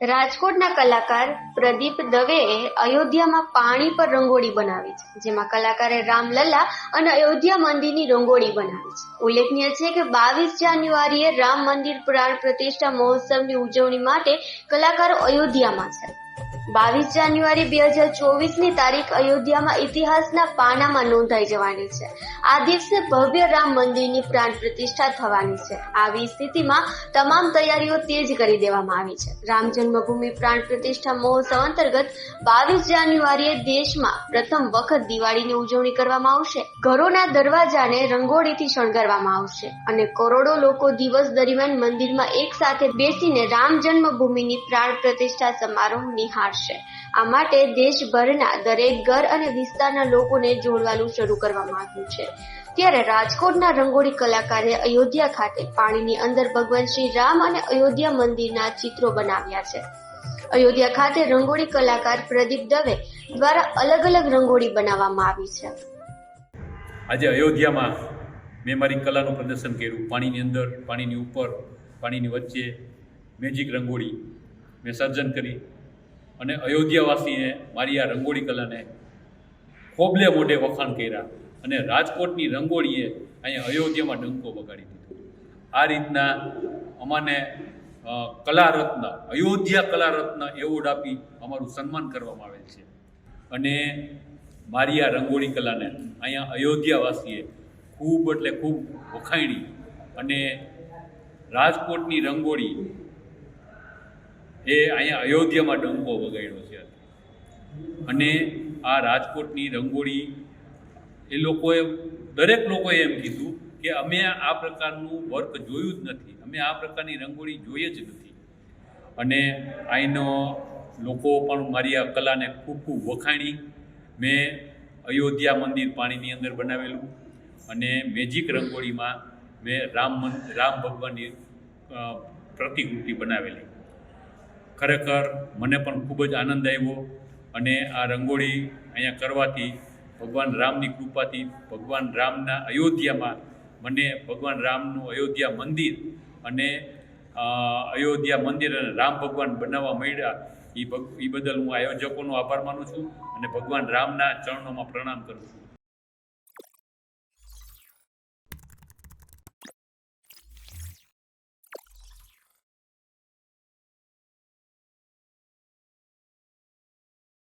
રાજકોટના કલાકાર પ્રદીપ દવેએ અયોધ્યામાં પાણી પર રંગોળી બનાવી છે, જેમાં કલાકારે રામલલ્લા અને અયોધ્યા મંદિરની રંગોળી બનાવી છે. ઉલ્લેખનીય છે કે બાવીસ જાન્યુઆરીએ રામ મંદિર પ્રાણ પ્રતિષ્ઠા મહોત્સવની ઉજવણી માટે કલાકારો અયોધ્યામાં છે. બાવીસ જાન્યુઆરી બે હજાર ચોવીસની તારીખ અયોધ્યામાં ઇતિહાસના પાનામાં નોંધાઈ જવાની છે. આ દિવસે ભવ્ય રામ મંદિરની પ્રાણ પ્રતિષ્ઠા થવાની છે. આવી સ્થિતિમાં તમામ તૈયારીઓ તેજ કરી દેવામાં આવી છે. રામ જન્મભૂમિ પ્રાણ પ્રતિષ્ઠા મહોત્સવ અંતર્ગત બાવીસ જાન્યુઆરીએ દેશમાં પ્રથમ વખત દિવાળીની ઉજવણી કરવામાં આવશે. ઘરોના દરવાજાને રંગોળીથી શણગારવામાં આવશે અને કરોડો લોકો દિવસ દરમિયાન મંદિરમાં એક સાથે બેસીને રામ જન્મભૂમિની પ્રાણ પ્રતિષ્ઠા સમારોહ નિહાળશે. આ માટે દેશભરના દરેક ઘર અને વિસ્તારના લોકોને જોડવાનું શરૂ કરવામાં આવ્યું છે. ત્યારે રાજકોટના રંગોળી કલાકારે અયોધ્યા ખાતે પાણીની અંદર ભગવાન શ્રી રામ અને અયોધ્યા મંદિરના ચિત્રો બનાવ્યા છે. અયોધ્યા ખાતે રંગોળી કલાકાર પ્રદીપ દવે દ્વારા અલગ અલગ રંગોળી બનાવવામાં આવી છે. આજે અયોધ્યામાં મેં મારી કલાનું પ્રદર્શન કર્યું. પાણીની અંદર, પાણીની ઉપર, પાણીની વચ્ચે મેજિક રંગોળી મેં સર્જન કરી. અને અયોધ્યાવાસીને મારી આ રંગોળી કલાને ખોબલે મોઢે વખાણ કર્યા અને રાજકોટની રંગોળીએ અહીંયા અયોધ્યામાં ડંકો વગાડી દીધો. આ રીતના અમાને કલારત્ન, અયોધ્યા કલારત્ન એવોર્ડ આપી અમારું સન્માન કરવામાં આવેલ છે. અને મારી આ રંગોળી કલાને અહીંયા અયોધ્યાવાસીએ ખૂબ એટલે ખૂબ વખાણી અને રાજકોટની રંગોળી એ અહીંયા અયોધ્યામાં ડંકો વગાડ્યો છે અને આ રાજકોટની રંગોળી, એ લોકોએ, દરેક લોકોએ એમ કીધું કે અમે આ પ્રકારનું વર્ક જોયું જ નથી. અમે આ પ્રકારની રંગોળી જોઈએ જ નથી. અને અહીંનો લોકો પણ મારી આ કલાને ખૂબ ખૂબ વખાણી. મેં અયોધ્યા મંદિર પાણીની અંદર બનાવેલું અને મેજિક રંગોળીમાં મેં રામ મંદિર રામ ભગવાનની પ્રતિકૃતિ બનાવેલી. ખરેખર મને પણ ખૂબ જ આનંદ આવ્યો અને આ રંગોળી અહીંયા કરવાથી ભગવાન રામની કૃપાથી ભગવાન રામના અયોધ્યામાં મને ભગવાન રામનું અયોધ્યા મંદિર અને અયોધ્યા મંદિર અને રામ ભગવાન બનાવવા મળ્યા એ બદલ હું આયોજકોનો આભાર માનું છું અને ભગવાન રામના ચરણોમાં પ્રણામ કરું છું.